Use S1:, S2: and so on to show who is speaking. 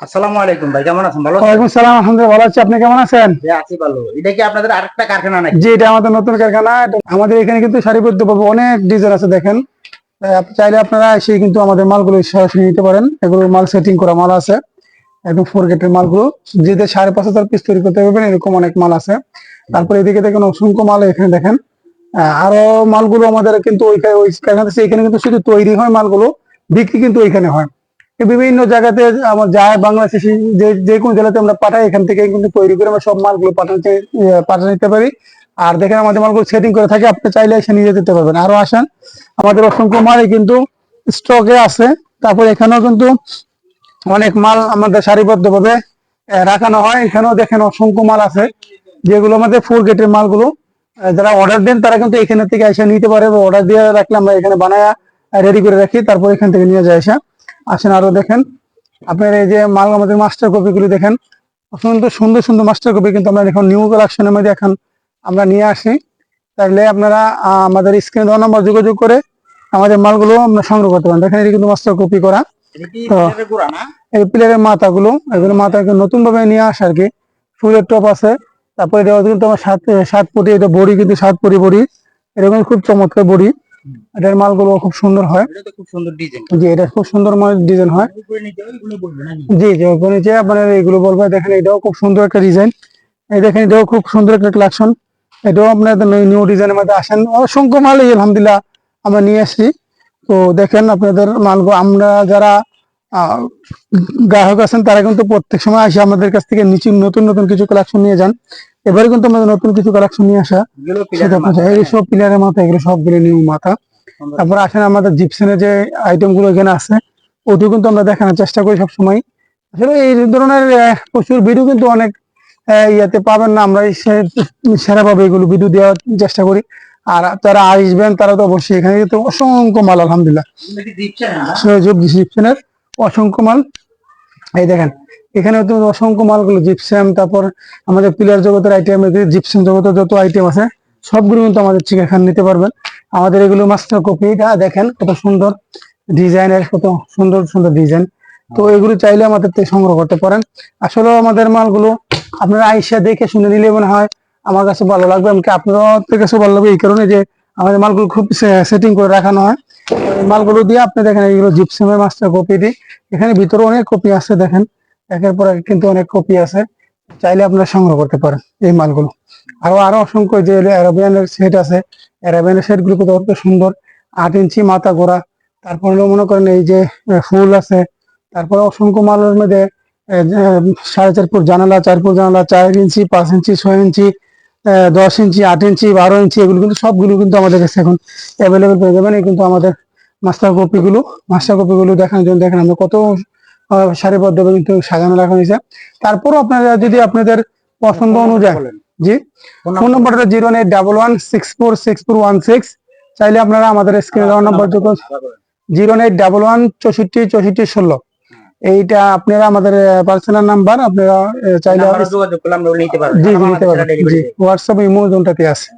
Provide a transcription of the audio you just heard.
S1: আসসালামু আলাইকুম ভাই কেমন আছেন? ভালো আছেন?
S2: আলহামদুলিল্লাহ ভালো আছি। আপনি কেমন আছেন?
S1: আছি ভালো। এটা কি আপনাদের আরেকটা কারখানা নাকি?
S2: জি এটা আমাদের নতুন কারখানা। আমাদের এখানে কিন্তু সারিবদ্ধ অনেক ডিজাইন আছে দেখেন। চাইলে আপনারা এসে কিন্তু আমাদের মালগুলো সরাসরি নিতে পারেন। এগুলো মাল সেটিং করা মাল আছে। একদম ফোর গেটের মালগুলো। যেতে সাড়ে পাঁচ হাজার পিস তৈরি করতে পারবেন এরকম অনেক মাল আছে। তারপরে এদিকে দেখেন অসংখ্য মাল এখানে দেখেন। আরও মালগুলো আমাদের কিন্তু ওইখানে ওই কারখানা এখানে কিন্তু শুধু তৈরি হয় মালগুলো বিক্রি কিন্তু ওইখানে হয়। বিভিন্ন জায়গাতে আমার যায় বাংলাদেশে যে যে কোনো জেলাতে আমরা পাঠাই, এখান থেকে কিন্তু তৈরি করে আমরা সব মালগুলো পাঠাতে পাঠিয়ে নিতে পারি। আর দেখেন আমাদের মালগুলো সেটিং করে থাকে, আপনি চাইলে এসে নিয়ে যেতে পারবেন। আরও আসেন, আমাদের অসংখ্য মালই কিন্তু স্টকে আছে। তারপর এখানেও কিন্তু অনেক মাল আমাদের সারিবদ্ধ ভাবে রাখানো হয়। এখানেও দেখেন অসংখ্য মাল আছে, যেগুলো আমাদের ফোর গেটের মালগুলো যারা অর্ডার দেন তারা কিন্তু এখানে থেকে এসে নিতে পারে। অর্ডার দিয়ে রাখলে আমরা এখানে বানায় রেডি করে রাখি, তারপর এখান থেকে নিয়ে যায় এসে। আসেন আরও দেখেন। আপনার এই যে মাল আমাদের মাস্টার কপি গুলো দেখেন সুন্দর সুন্দর সুন্দর মাস্টার কপি কিন্তু আমরা এখন নিউ কালেকশনের মধ্যে এখন আমরা নিয়ে আসি। তাহলে আপনারা আমাদের স্ক্রিনে দেওয়া নাম্বার যোগাযোগ করে আমাদের মালগুলো আমরা সংগ্রহ করতে পারেন। দেখেন এটি কিন্তু মাস্টার কপি করা। তো- এই প্লেয়ারের মাথাগুলো এগুলো মাথাকে নতুন ভাবে নিয়ে আসে আর কি। ফুলের টপ আছে। তারপরে এটা কিন্তু আমার সাত সাত ফুটি এটা বড়ি কিন্তু সাত ফুটি বড়ি। এরকম খুব চমৎকার বড়ি। এটার মালগুলো খুব সুন্দর হয়।
S1: এটা খুব সুন্দর ডিজাইন
S2: জি এটা খুব সুন্দর ডিজাইন হয়। জি জি ওখানে যে আপনার এইগুলো বলব দেখেন এটাও খুব সুন্দর একটা ডিজাইন এই দেখেন এটাও খুব সুন্দর একটা কালেকশন এটাও আপনার নিউ ডিজাইনের মধ্যে আসেন। অসংখ্য মাল এই আলহামদুলিল্লাহ আমরা নিয়ে আসছি। তো দেখেন আপনাদের মালগুলো আমরা যারা আহ, গ্রাহক আছেন তারা কিন্তু প্রত্যেক সময় আসে আমাদের কাছ থেকে নিচে নতুন নতুন কিছু কালেকশন নিয়ে যান। এবারে কিন্তু আমাদের নতুন কিছু কালেকশন নিয়ে আসা। সেটা এই সব পিলারের মাথা এগুলো সবগুলো নিউ মাথা। তারপর আসেন আমাদের জিপসেনের যে আইটেমগুলো এখানে আছে ওটিও কিন্তু আমরা দেখানোর চেষ্টা করি সবসময়। আসলে এই ধরনের প্রচুর ভিডিও কিন্তু অনেক ইয়াতে পাবেন না। আমরা সেরা ভাবে এগুলো ভিডিও দেওয়ার চেষ্টা করি। আর যারা আসবেন তারা তো অবশ্যই এখানে কিন্তু অসংখ্য মাল আলহামদুলিল্লাহ। ডিসক্রিপশনের অসংখ্য মাল। এই দেখেন এখানে তো অসংখ্য মালগুলো জিপসাম তারপর আমাদের পিলার জগতের আইটেম জিপসাম জগতের যত আইটেম আছে, সবগুলো কিন্তু আমাদের থেকে এখানে নিতে পারবেন। আমাদের এগুলো মাস্টার কপিটা দেখেন কত সুন্দর ডিজাইনের কত সুন্দর সুন্দর ডিজাইন তো এগুলো চাইলে আমাদের থেকে সংগ্রহ করতে পারেন। আসলে আমাদের মালগুলো আপনারা আইসা দেখে শুনে নিলে মনে হয় আমার কাছে ভালো লাগবে, এমনকি আপনাদের কাছে ভালো লাগবে এই কারণে যে আমাদের মালগুলো খুব সেটিং করে রাখানো হয়। মালগুলো দিয়ে আপনি দেখেন এগুলো জিপসামের মাস্টার কপি দিই এখানে ভিতরে অনেক কপি আছে, দেখেন। একের পর এক কিন্তু অনেক কপি আছে। চাইলে আপনারা সংগ্রহ করতে পারেন এই মালগুলো। আরও আরও অসংখ্য যে অ্যারাবিয়ানের সেট আছে। অ্যারাবিয়ানের সেটগুলো কত অত সুন্দর আট ইঞ্চি মাথা গোড়া তারপর হলো মনে করেন এই যে ফুল আছে। তারপরে অসংখ্য মালের মধ্যে সাড়ে চার ফুট জানালা, চার ফুট জানালা, চার ইঞ্চি, পাঁচ ইঞ্চি, ছয় ইঞ্চি দশ ইঞ্চি, আট ইঞ্চি, বারো ইঞ্চি, এগুলো কিন্তু সবগুলো কিন্তু আমাদের কাছে এখন অ্যাভেলেবেল পেয়ে যাবেন। এই কিন্তু আমাদের মাস্টার কপি গুলো মাস্টার কপিগুলো দেখানোর জন্য দেখেন আমরা কত সারিবদ্ধভাবে কিন্তু সাজানো রাখা হয়েছে। তারপরও আপনারা যদি আপনাদের পছন্দ অনুযায়ী জি?
S1: ফোন
S2: নম্বরটা zero eight double one six four six four one six. চাইলে আপনারা আমাদের স্ক্রিনে দেওয়া নম্বর যোগ জিরো এইট ডাবল ওয়ান চৌষট্টি চৌষট্টি ষোলো। এইটা আপনারা আমাদের পার্সোনাল নাম্বার আপনারা চাইলে জি জি নিতে পারবেন জি হোয়াটসঅ্যাপ ইমো জোনটাতে আছে।